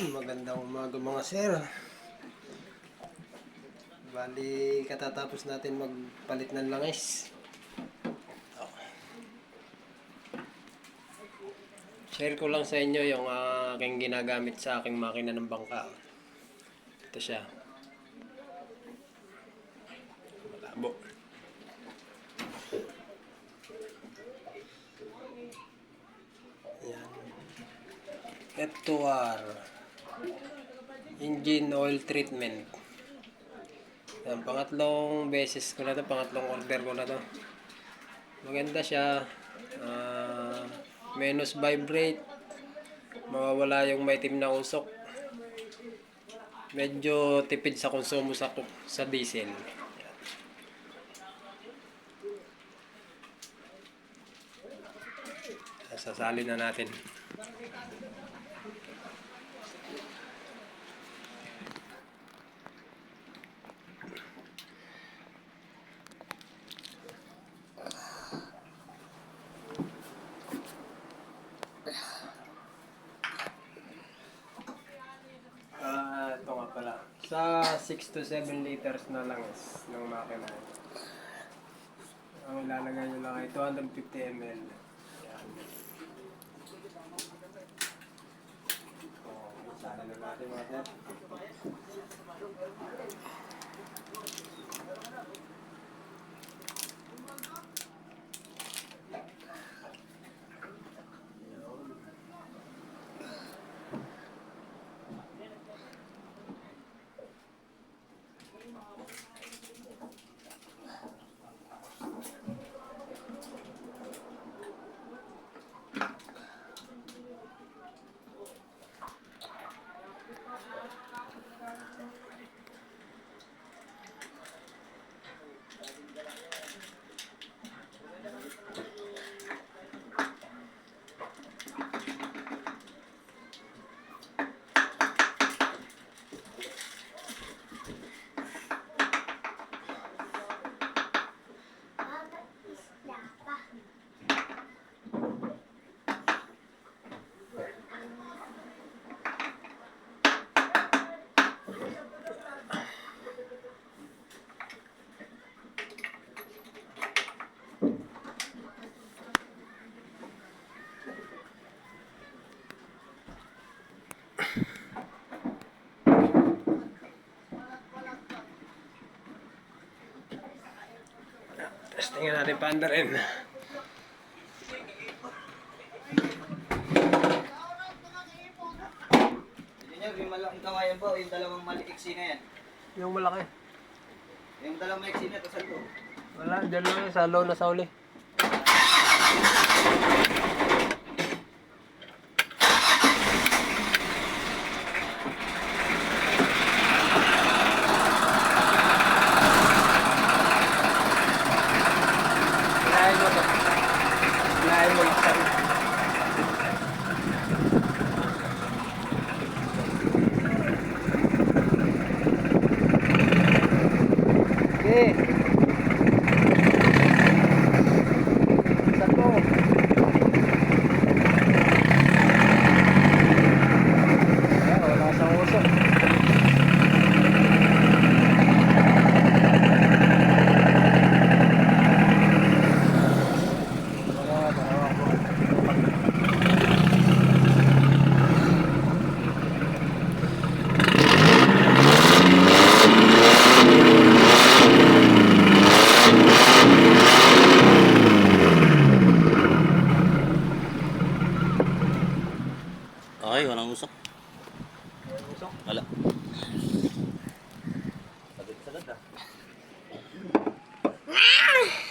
Magandang umaga mga sir. Bali, katatapos natin magpalit ng langis. Share ko lang sa inyo yung ah, aking ginagamit sa aking makina ng bangka. Ito siya. Malabo. Yan. F2R engine oil treatment. Yan, pangatlong beses ko na to pangatlong order ko na to. Maganda siya. Ah, menos vibrate. Mawawala yung maitim na usok. Medyo tipid sa konsumo sa sa diesel. Yan. sasalin na natin Sa 6 to 7 liters na lang is ng makina. Ang ilalagay nyo lang ay 250 ml. Yan. Oh, sana na natin mga Testingin natin pa under end. Yun yung malaking kawayan po, yung dalawang maliiksi na yan. Yung malaki. Yung dalawang maiksi na, tapos ano? Wala, dyan lang yun, sa low na sa uli. tengo lista. Wala. Sagad-sagad ah. ah!